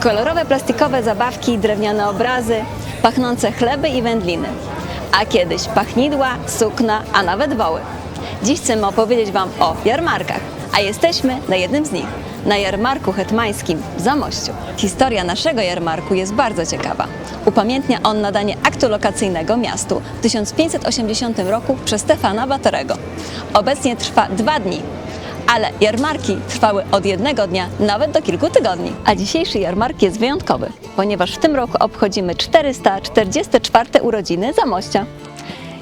Kolorowe plastikowe zabawki, drewniane obrazy, pachnące chleby i wędliny. A kiedyś pachnidła, sukna, a nawet woły. Dziś chcemy opowiedzieć Wam o jarmarkach, a jesteśmy na jednym z nich, na jarmarku hetmańskim w Zamościu. Historia naszego jarmarku jest bardzo ciekawa. Upamiętnia on nadanie aktu lokacyjnego miastu w 1580 roku przez Stefana Batorego. Obecnie trwa dwa dni, ale jarmarki trwały od jednego dnia nawet do kilku tygodni. A dzisiejszy jarmark jest wyjątkowy, ponieważ w tym roku obchodzimy 444 urodziny Zamościa.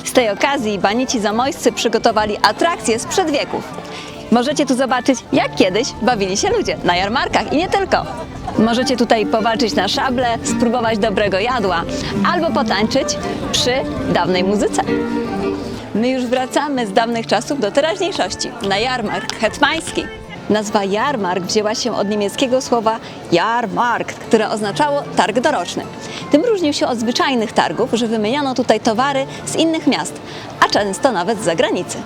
Z tej okazji banici zamojscy przygotowali atrakcje sprzed wieków. Możecie tu zobaczyć, jak kiedyś bawili się ludzie na jarmarkach i nie tylko. Możecie tutaj powalczyć na szable, spróbować dobrego jadła albo potańczyć przy dawnej muzyce. My już wracamy z dawnych czasów do teraźniejszości, na jarmark hetmański. Nazwa jarmark wzięła się od niemieckiego słowa Jahrmarkt, które oznaczało targ doroczny. Tym różnił się od zwyczajnych targów, że wymieniano tutaj towary z innych miast, a często nawet z zagranicy.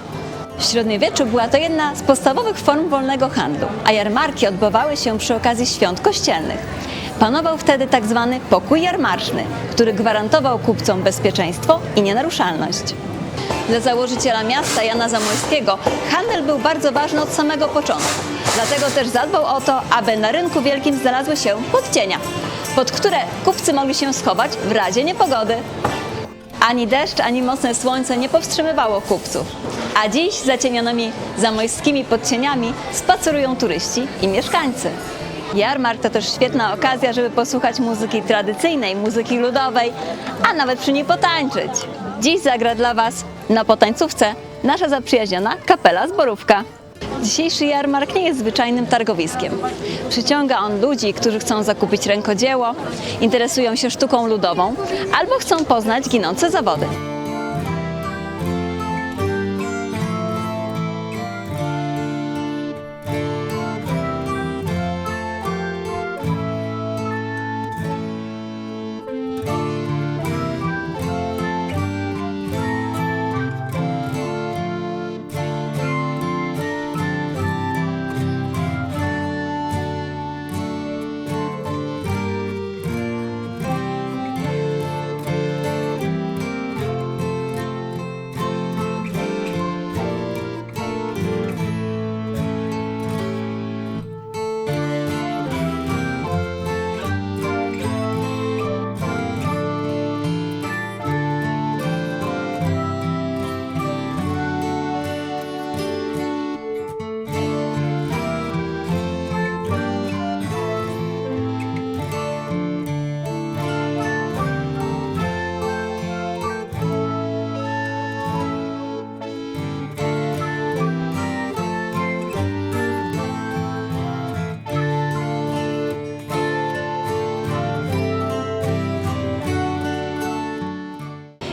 W średniowieczu była to jedna z podstawowych form wolnego handlu, a jarmarki odbywały się przy okazji świąt kościelnych. Panował wtedy tak zwany pokój jarmarczny, który gwarantował kupcom bezpieczeństwo i nienaruszalność. Dla założyciela miasta Jana Zamojskiego handel był bardzo ważny od samego początku. Dlatego też zadbał o to, aby na rynku wielkim znalazły się podcienia, pod które kupcy mogli się schować w razie niepogody. Ani deszcz, ani mocne słońce nie powstrzymywało kupców. A dziś zacienionymi zamojskimi podcieniami spacerują turyści i mieszkańcy. Jarmark to też świetna okazja, żeby posłuchać muzyki tradycyjnej, muzyki ludowej, a nawet przy niej potańczyć. Dziś zagra dla Was na potańcówce nasza zaprzyjaźniona kapela Zborówka. Dzisiejszy jarmark nie jest zwyczajnym targowiskiem. Przyciąga on ludzi, którzy chcą zakupić rękodzieło, interesują się sztuką ludową albo chcą poznać ginące zawody.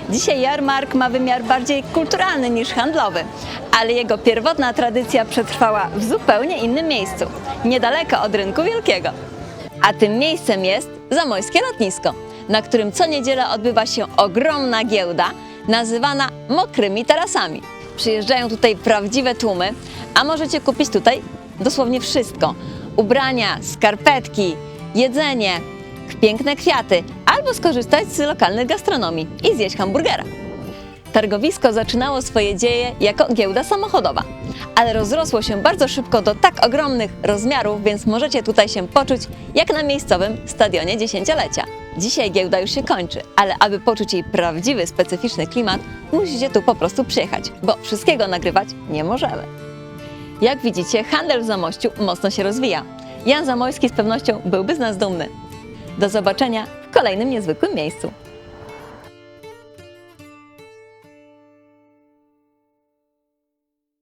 Dzisiaj jarmark ma wymiar bardziej kulturalny niż handlowy, ale jego pierwotna tradycja przetrwała w zupełnie innym miejscu, niedaleko od rynku wielkiego. A tym miejscem jest Zamojskie Lotnisko, na którym co niedzielę odbywa się ogromna giełda nazywana mokrymi tarasami. Przyjeżdżają tutaj prawdziwe tłumy, a możecie kupić tutaj dosłownie wszystko: ubrania, skarpetki, jedzenie, piękne kwiaty, albo skorzystać z lokalnej gastronomii i zjeść hamburgera. Targowisko zaczynało swoje dzieje jako giełda samochodowa, ale rozrosło się bardzo szybko do tak ogromnych rozmiarów, więc możecie tutaj się poczuć jak na miejscowym stadionie dziesięciolecia. Dzisiaj giełda już się kończy, ale aby poczuć jej prawdziwy, specyficzny klimat, musicie tu po prostu przyjechać, bo wszystkiego nagrywać nie możemy. Jak widzicie, handel w Zamościu mocno się rozwija. Jan Zamojski z pewnością byłby z nas dumny. Do zobaczenia w kolejnym niezwykłym miejscu.